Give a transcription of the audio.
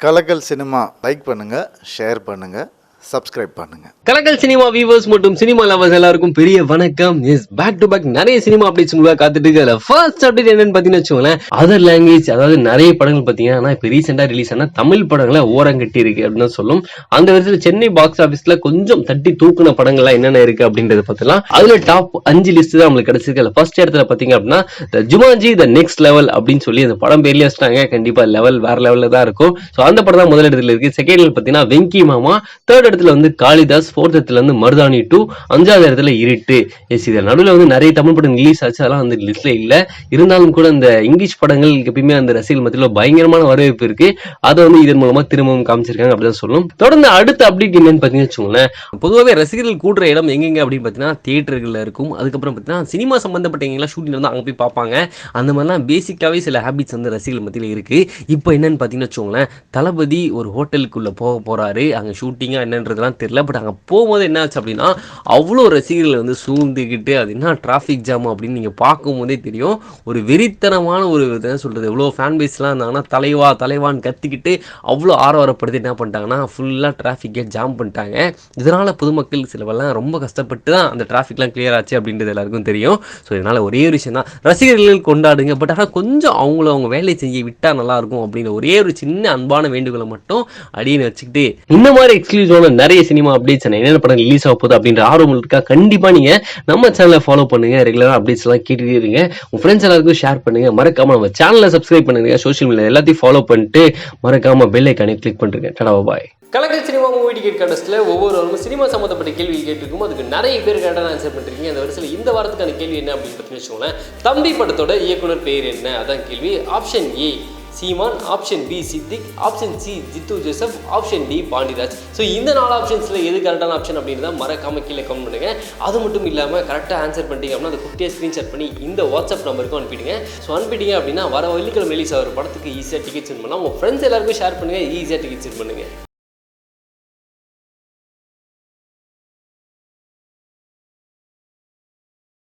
கலக்கல் cinema like பண்ணுங்கள் share பண்ணுங்கள் subscribe பண்ணுங்க. கலக்கல் சினிமா வியூவர்ஸ் மற்றும் சினிமா லவர்ஸ் எல்லாருக்கும் பெரிய வணக்கம். எஸ் பேக் டு பேக் நிறைய சினிமா அப்டேட்ஸ் உங்களுக்காக காத்துட்டு இருக்கு. ஃபர்ஸ்ட் அப்டேட் என்னன்னு பார்த்தீங்கன்னு வச்சுக்கோங்களேன் அதர் லாங்குவேஜ் அதாவது நிறைய படங்கள் பார்த்தீங்கன்னா இப்போ ரீசெண்டாக ரிலீஸ் ஆன தமிழ் படங்களை ஓரங்கட்டி இருக்கு அப்படின்னு சொல்லும். அந்த விதத்தில் சென்னை பாக்ஸ் ஆஃபீஸில் கொஞ்சம் தட்டி தூக்குன படங்கள்லாம் என்னென்ன இருக்கு அப்படின்றத பார்த்தலாம் அதில் டாப் அஞ்சு லிஸ்ட் தான் உங்களுக்கு கிடைச்சிருக்கு. அதில் ஃபர்ஸ்ட் இடத்துல பார்த்தீங்க அப்படின்னா த ஜுமாஜி த நெக்ஸ்ட் லெவல் அப்படின்னு சொல்லி அந்த படம் பேர்லேயே வச்சுட்டாங்க. கண்டிப்பாக லெவல் வேற லெவலில் தான் இருக்கும். ஸோ அந்த படம் தான் முதல் இடத்துல இருக்கு. செகண்ட் இடத்துல பார்த்தீங்கன்னா வெங்கி மாமா. தேர்ட் இடத்துல வந்து காளிதாஸ் ஃபோர்த் இடத்துல வந்து மருதாணி டூ அஞ்சாவது இடத்துல இருட்டு. எஸ் இதில் நடுவில் வந்து நிறைய தமிழ் படம் ரிலீஸ் ஆச்சு. அதெல்லாம் வந்து லிஸ்ட்ல இல்ல. இருந்தாலும் கூட இந்த இங்கிலீஷ் படங்கள் எப்பயுமே அந்த ரசிகர்கள் மத்தியில் பயங்கரமான வரவேற்பு இருக்கு. அதை வந்து இதன் மூலமா திரும்பவும் காமிச்சிருக்காங்க அப்படிதான் சொல்லணும். தொடர்ந்து அடுத்த அப்டேட் என்னன்னு பார்த்தீங்கன்னு வச்சுக்கோங்களேன். பொதுவாகவே ரசிகர்கள் கூடுற இடம் எங்கெங்க அப்படின்னு பார்த்தீங்கன்னா தியேட்டர்களில் இருக்கும். அதுக்கப்புறம் பார்த்தீங்கன்னா சினிமா சம்பந்தப்பட்ட எங்கெல்லாம் ஷூட்டிங் வந்து அங்கே போய் பார்ப்பாங்க. அந்த மாதிரிலாம் பேசிக்காவே சில ஹேபிட்ஸ் வந்து ரசிகர்கள் மத்தியில் இருக்கு. இப்போ என்னன்னு பார்த்தீங்கன்னு வச்சுக்கோங்களேன் தளபதி ஒரு ஹோட்டலுக்குள்ள போக போறாரு. அங்க ஷூட்டிங்கா என்னன்றதெல்லாம் தெரியல. பட் அங்கே போகும்போது என்ன ஆச்சு அப்படின்னா அவ்வளோ ரசிகர்கள் வந்து சூழ்ந்துக்கிட்டு அது என்ன டிராஃபிக் ஜாம் அப்படின்னு நீங்கள் பார்க்கும்போதே தெரியும். ஒரு வெறித்தனமான ஒரு என்ன சொல்கிறது எவ்வளோ ஃபேன் பேஸ்லாம் இருந்தாங்கன்னா தலைவா தலைவான்னு கத்திக்கிட்டு அவ்வளோ ஆரவாரப்படுத்தி என்ன பண்ணிட்டாங்கன்னா ஃபுல்லாக டிராஃபிக்கே ஜாம் பண்ணிட்டாங்க. இதனால் பொதுமக்கள் சிலவெல்லாம் ரொம்ப கஷ்டப்பட்டு தான் அந்த டிராஃபிக்லாம் கிளியர் ஆச்சு அப்படின்றது எல்லாருக்கும் தெரியும். ஸோ இதனால் ஒரே ஒரு விஷயம் தான். ரசிகர்கள் கொண்டாடுங்க. பட் ஆனால் கொஞ்சம் அவங்கள அவங்க வேலையை செய்ய விட்டால் நல்லாயிருக்கும் அப்படின்னு ஒரே ஒரு சின்ன அன்பான வேண்டுகோளை மட்டும் அடியின்னு வச்சுக்கிட்டு இந்த மாதிரி எக்ஸ்க்ளூசிவான நிறைய சினிமா அப்டேட்ஸ் என்னென்ன படம் ரிலீஸ் ஆக போகுது அப்படின்ற ஆர்வம் இருக்கா கண்டிப்பா நீங்க நம்ம சேனலை ஃபாலோ பண்ணுங்க. ரெகுலரா அப்டேட்ஸ் எல்லாம் கேட்டுட்டே இருங்க. உங்க ஃப்ரெண்ட்ஸ் எல்லாருக்கும் ஷேர் பண்ணுங்க. மறக்காம நம்ம சேனலை சப்ஸ்கிரைப் பண்ணுங்க. சோஷியல் மீடியா எல்லாத்தையும் ஃபாலோ பண்ணிட்டு மறக்காம பெல் ஐக்கானே கிளிக் பண்ணுங்க டடா பாய் கலக்கல் சினிமா மூவி டிக்கெட் கண்டஸ்ட்டில் ஒவ்வொருவரும் சினிமா சம்மந்தப்பட்ட கேள்வி கேட்டிருக்கும். அதுக்கு நிறைய பேர் கரெக்டாக ஆன்சர் பண்ணிருக்கீங்க. அந்த வரிசையில் இந்த வாரத்துக்கான கேள்வி என்ன அப்படின்னு பார்த்தீங்கன்னு வச்சுக்கோங்களேன். தம்பி படத்தோட இயக்குனர் பெயர் என்ன? அதான் கேள்வி. Option A Seeman option B Siddique option C Jeethu Joseph option D Pandiraj. So இந்த நாலு ஆப்ஷன்ஸில் எது கரெக்டான ஆப்ஷன் அப்படின்றத மறக்காம கீழே கமெண்ட் பண்ணுங்க. அது மட்டும் இல்லாமல் கரெக்டாக ஆன்சர் பண்ணிட்டீங்க அப்படின்னா அந்த குட்டியாக ஸ்க்ரீன்ஷாட் பண்ணி இந்த வாட்ஸ்அப் நம்பருக்கு அனுப்பிடுங்க. ஸோ அனுப்பிட்டீங்க அப்படின்னா வர வெள்ளிக்கிழமை ரிலீஸ் ஆகிற படத்துக்கு ஈஸியாக டிக்கெட் சென்ட் பண்ணலாம். உங்கள் ஃப்ரெண்ட்ஸ் எல்லாருக்கும் ஷேர் பண்ணுங்கள் ஈஸியாக டிக்கெட் சென்ட் பண்ணுங்கள்